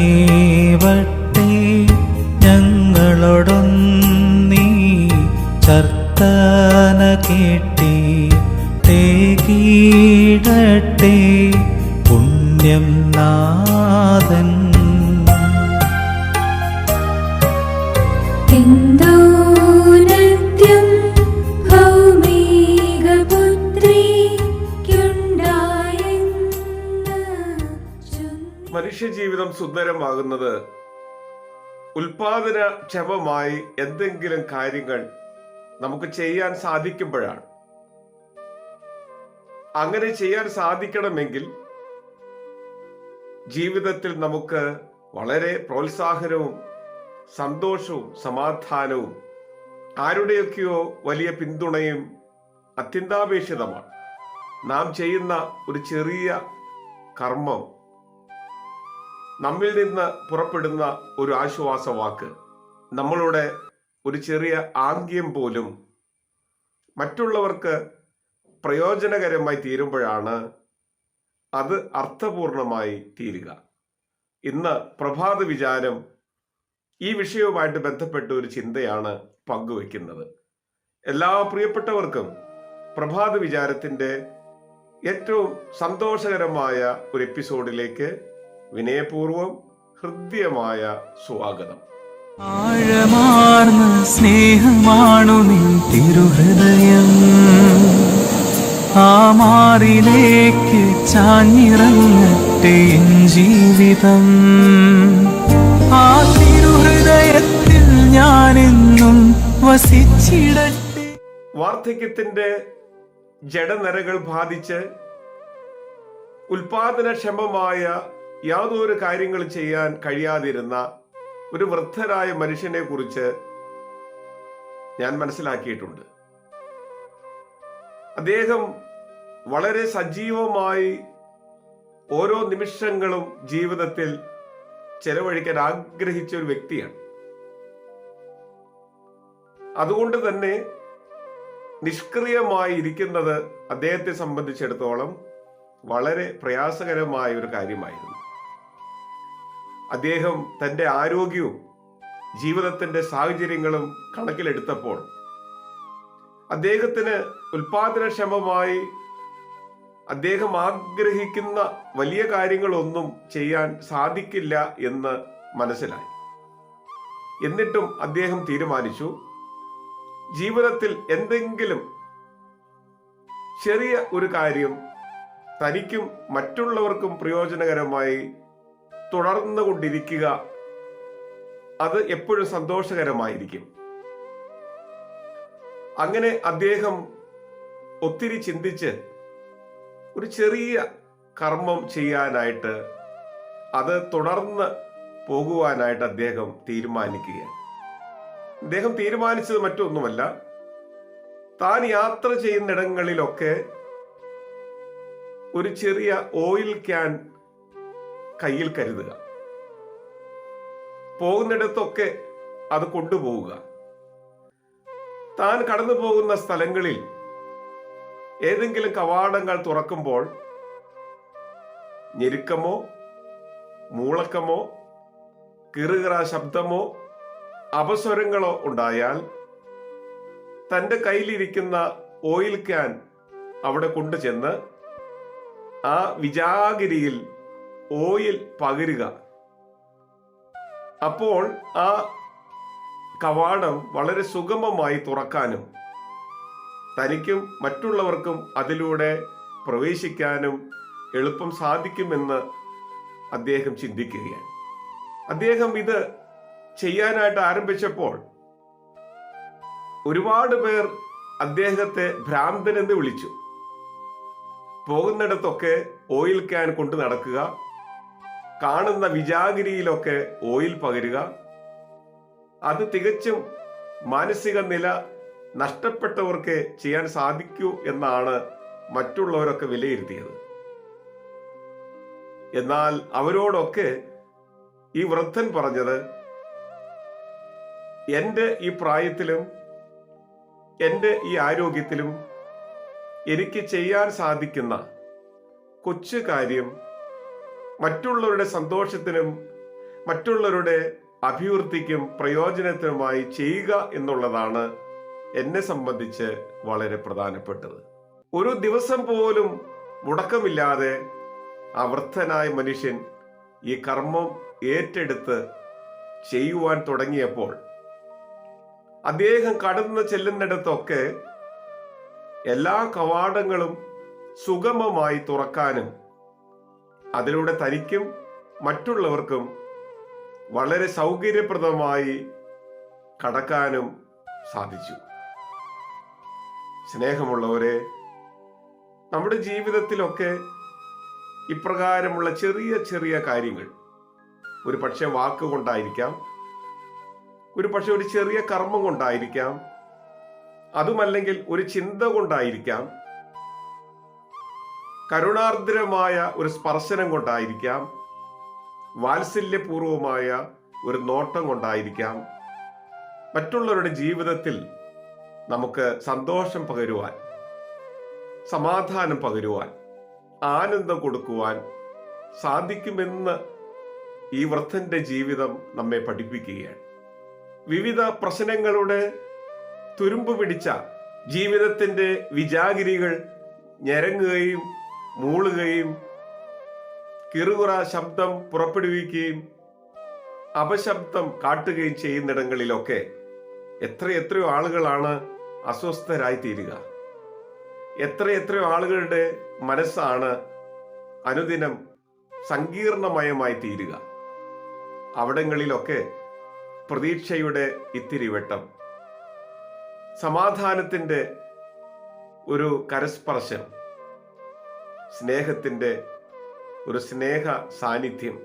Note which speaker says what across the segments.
Speaker 1: നിറയേവട്ടെ
Speaker 2: ഞങ്ങളോടൊന്നീ ചർത്താന കേട്ടി തേകീടട്ടെ പുണ്യം നാഥൻ
Speaker 3: മനുഷ്യജീവിതം സുന്ദരമാകുന്നത് ഉൽപാദനക്ഷമമായി എന്തെങ്കിലും കാര്യങ്ങൾ നമുക്ക് ചെയ്യാൻ സാധിക്കുമ്പോഴാണ്. അങ്ങനെ ചെയ്യാൻ സാധിക്കണമെങ്കിൽ ജീവിതത്തിൽ നമുക്ക് വളരെ പ്രോത്സാഹനവും സന്തോഷവും സമാധാനവും ആരുടെയൊക്കെയോ വലിയ പിന്തുണയും അത്യന്താപേക്ഷിതമാണ്. നാം ചെയ്യുന്ന ഒരു ചെറിയ കർമ്മം നമ്മിൽ നിന്ന് പുറപ്പെടുന്ന ഒരു ആശ്വാസ വാക്ക് നമ്മളുടെ ഒരു ചെറിയ ആംഗ്യം പോലും മറ്റുള്ളവർക്ക് പ്രയോജനകരമായി തീരുമ്പോഴാണ് അത് അർത്ഥപൂർണമായി തീരുക. ഇന്ന് പ്രഭാത വിചാരം ഈ വിഷയവുമായിട്ട് ബന്ധപ്പെട്ട ഒരു ചിന്തയാണ് പങ്കുവെക്കുന്നത് എല്ലാ പ്രിയപ്പെട്ടവർക്കും പ്രഭാത വിചാരത്തിന്റെ ഏറ്റവും സന്തോഷകരമായ ഒരു എപ്പിസോഡിലേക്ക് വിനയപൂർവം ഹൃദ്യമായ സ്വാഗതം.
Speaker 1: ആഴമാർന്ന സ്നേഹമാണു നിൻ തിരുഹൃദയം. ആ മാറിലേക്ക് ചാഞ്ഞിറങ്ങട്ടെ ജീവിതം. ആ തിരുഹൃദയത്തിൽ ഞാനെന്നും വസിച്ചിടട്ടെ.
Speaker 3: വാർദ്ധക്യത്തിന്റെ ജഡനരകൾ ബാധിച്ച് ഉൽപാദനക്ഷമമായ യാതൊരു കാര്യങ്ങൾ ചെയ്യാൻ കഴിയാതിരുന്ന ഒരു വൃദ്ധരായ മനുഷ്യനെ കുറിച്ച് ഞാൻ മനസ്സിലാക്കിയിട്ടുണ്ട്. അദ്ദേഹം വളരെ സജീവമായി ഓരോ നിമിഷങ്ങളും ജീവിതത്തിൽ ചെലവഴിക്കാൻ ആഗ്രഹിച്ച ഒരു വ്യക്തിയാണ്. അതുകൊണ്ട് തന്നെ നിഷ്ക്രിയമായി ഇരിക്കുന്നത് അദ്ദേഹത്തെ സംബന്ധിച്ചിടത്തോളം വളരെ പ്രയാസകരമായ ഒരു കാര്യമായിരുന്നു. അദ്ദേഹം തന്റെ ആരോഗ്യവും ജീവിതത്തിന്റെ സാഹചര്യങ്ങളും കണക്കിലെടുത്തപ്പോൾ അദ്ദേഹത്തിന് ഉൽപാദനക്ഷമമായി അദ്ദേഹം ആഗ്രഹിക്കുന്ന വലിയ കാര്യങ്ങളൊന്നും ചെയ്യാൻ സാധിക്കില്ല എന്ന് മനസ്സിലായി. എന്നിട്ടും അദ്ദേഹം തീരുമാനിച്ചു ജീവിതത്തിൽ എന്തെങ്കിലും ചെറിയ ഒരു കാര്യം തനിക്കും മറ്റുള്ളവർക്കും പ്രയോജനകരമായി തുടർന്നു കൊണ്ടിരിക്കുക അത് എപ്പോഴും സന്തോഷകരമായിരിക്കും. അങ്ങനെ അദ്ദേഹം ഒത്തിരി ചിന്തിച്ച് ഒരു ചെറിയ കർമ്മം ചെയ്യാനായിട്ട് അത് തുടർന്ന് പോകുവാനായിട്ട് അദ്ദേഹം തീരുമാനിക്കുക അദ്ദേഹം തീരുമാനിച്ചത് മറ്റൊന്നുമല്ല. താൻ യാത്ര ചെയ്യുന്നിടങ്ങളിലൊക്കെ ഒരു ചെറിയ ഓയിൽ ക്യാൻ കയ്യിൽ കരുതുക. പോകുന്നിടത്തൊക്കെ അത് കൊണ്ടുപോവുക. താൻ കടന്നു പോകുന്ന സ്ഥലങ്ങളിൽ ഏതെങ്കിലും കവാടങ്ങൾ തുറക്കുമ്പോൾ ഞെരുക്കമോ മൂളക്കമോ കിറുകിറ ശബ്ദമോ അപസ്വരങ്ങളോ ഉണ്ടായാൽ തന്റെ കയ്യിലിരിക്കുന്ന ഓയിൽ ക്യാൻ അവിടെ കൊണ്ടുചെന്ന് ആ വിജാഗിരിയിൽ ഓയിൽ പകരുക. അപ്പോൾ ആ കവാടം വളരെ സുഗമമായി തുറക്കാനും തനിക്കും മറ്റുള്ളവർക്കും അതിലൂടെ പ്രവേശിക്കാനും എളുപ്പം സാധിക്കുമെന്ന് അദ്ദേഹം ചിന്തിക്കുകയാണ്. അദ്ദേഹം ഇത് ചെയ്യാനായിട്ട് ആരംഭിച്ചപ്പോൾ ഒരുപാട് പേർ അദ്ദേഹത്തെ ഭ്രാന്തനെന്ന് വിളിച്ചു. പോകുന്നിടത്തൊക്കെ ഓയിൽ ക്യാൻ കൊണ്ട് നടക്കുക. കാണുന്ന വിജാഗിരിയിലൊക്കെ ഓയിൽ പകരുക. അത് തികച്ചും മാനസിക നില നഷ്ടപ്പെട്ടവർക്ക് ചെയ്യാൻ സാധിക്കൂ എന്നാണ് മറ്റുള്ളവരൊക്കെ വിലയിരുത്തിയത്. എന്നാൽ അവരോടൊക്കെ ഈ വൃദ്ധൻ പറഞ്ഞത് എന്റെ ഈ പ്രായത്തിലും എന്റെ ഈ ആരോഗ്യത്തിലും എനിക്ക് ചെയ്യാൻ സാധിക്കുന്ന കൊച്ചു കാര്യം മറ്റുള്ളവരുടെ സന്തോഷത്തിനും മറ്റുള്ളവരുടെ അഭിവൃദ്ധിക്കും പ്രയോജനത്തിനുമായി ചെയ്യുക എന്നുള്ളതാണ് എന്നെ സംബന്ധിച്ച് വളരെ പ്രധാനപ്പെട്ടത്. ഒരു ദിവസം പോലും മുടക്കമില്ലാതെ ആ വൃദ്ധനായ മനുഷ്യൻ ഈ കർമ്മം ഏറ്റെടുത്ത് ചെയ്യുവാൻ തുടങ്ങിയപ്പോൾ അദ്ദേഹം കടന്നു ചെല്ലുന്നിടത്തൊക്കെ എല്ലാ കവാടങ്ങളും സുഗമമായി തുറക്കാനും അതിലൂടെ തനിക്കും മറ്റുള്ളവർക്കും വളരെ സൗകര്യപ്രദമായി കടക്കാനും സാധിച്ചു. സ്നേഹമുള്ളവരെ നമ്മുടെ ജീവിതത്തിലൊക്കെ ഇപ്രകാരമുള്ള ചെറിയ ചെറിയ കാര്യങ്ങൾ. ഒരു പക്ഷെ വാക്കുകൊണ്ടായിരിക്കാം ഒരു പക്ഷെ ഒരു ചെറിയ കർമ്മം കൊണ്ടായിരിക്കാം അതുമല്ലെങ്കിൽ ഒരു ചിന്ത കൊണ്ടായിരിക്കാം കരുണാർദ്രമായ ഒരു സ്പർശനം കൊണ്ടായിരിക്കാം വാത്സല്യപൂർവമായ ഒരു നോട്ടം കൊണ്ടായിരിക്കാം. മറ്റുള്ളവരുടെ ജീവിതത്തിൽ നമുക്ക് സന്തോഷം പകരുവാൻ സമാധാനം പകരുവാൻ ആനന്ദം കൊടുക്കുവാൻ സാധിക്കുമെന്ന് ഈ വൃദ്ധന്റെ ജീവിതം നമ്മെ പഠിപ്പിക്കുകയാണ്. വിവിധ പ്രശ്നങ്ങളുടെ തുരുമ്പ് പിടിച്ച ജീവിതത്തിന്റെ വിജാഗിരികൾ ഞരങ്ങുകയും മൂളുകയും കിറുകുറ ശബ്ദം പുറപ്പെടുവിക്കുകയും അപശബ്ദം കാട്ടുകയും ചെയ്യുന്നിടങ്ങളിലൊക്കെ എത്രയെത്രയോ ആളുകളാണ് അസ്വസ്ഥരായി തീരുക എത്രയെത്രയോ ആളുകളുടെ മനസ്സാണ് അനുദിനം സങ്കീർണമയമായി തീരുക അവിടങ്ങളിലൊക്കെ പ്രതീക്ഷയുടെ ഇത്തിരി വെട്ടം സമാധാനത്തിന്റെ ഒരു കരസ്പർശം. സ്നേഹത്തിന്റെ ഒരു സ്നേഹ സാന്നിധ്യം.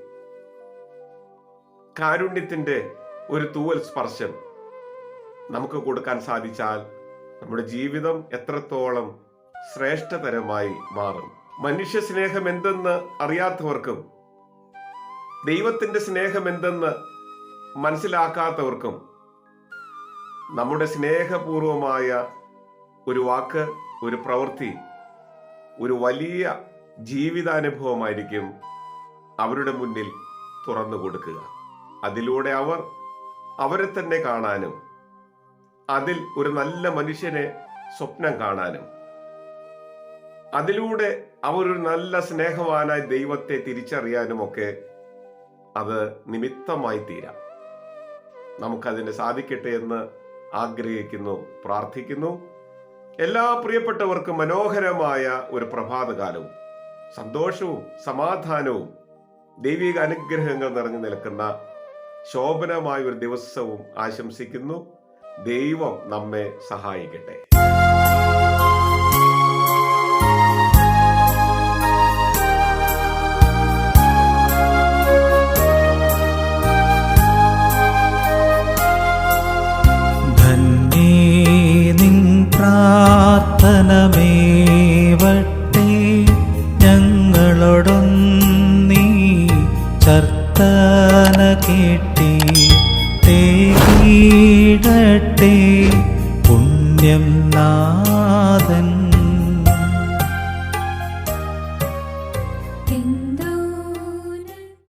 Speaker 3: കാരുണ്യത്തിന്റെ ഒരു തൂവൽ സ്പർശം നമുക്ക് കൊടുക്കാൻ സാധിച്ചാൽ നമ്മുടെ ജീവിതം എത്രത്തോളം ശ്രേഷ്ഠതരമായി മാറും. മനുഷ്യ സ്നേഹം എന്തെന്ന് അറിയാത്തവർക്കും ദൈവത്തിന്റെ സ്നേഹം എന്തെന്ന് മനസ്സിലാക്കാത്തവർക്കും നമ്മുടെ സ്നേഹപൂർവമായ ഒരു വാക്ക് ഒരു പ്രവൃത്തി ഒരു വലിയ ജീവിതാനുഭവമായിരിക്കും അവരുടെ മുന്നിൽ തുറന്നു കൊടുക്കുക. അതിലൂടെ അവർ അവരെ തന്നെ കാണാനും അതിൽ ഒരു നല്ല മനുഷ്യനെ സ്വപ്നം കാണാനും അതിലൂടെ അവർ ഒരു നല്ല സ്നേഹവാനായി ദൈവത്തെ തിരിച്ചറിയാനും തിരിച്ചറിയാനുമൊക്കെ അത് നിമിത്തമായി തീരാം. നമുക്കതിന് സാധിക്കട്ടെ എന്ന് ആഗ്രഹിക്കുന്നു പ്രാർത്ഥിക്കുന്നു. എല്ലാ പ്രിയപ്പെട്ടവർക്കും മനോഹരമായ ഒരു പ്രഭാതകാലവും. സന്തോഷവും സമാധാനവും ദൈവിക അനുഗ്രഹങ്ങൾ നിറഞ്ഞു നിൽക്കുന്ന ശോഭനമായ ഒരു ദിവസവും ആശംസിക്കുന്നു. ദൈവം നമ്മെ സഹായിക്കട്ടെ.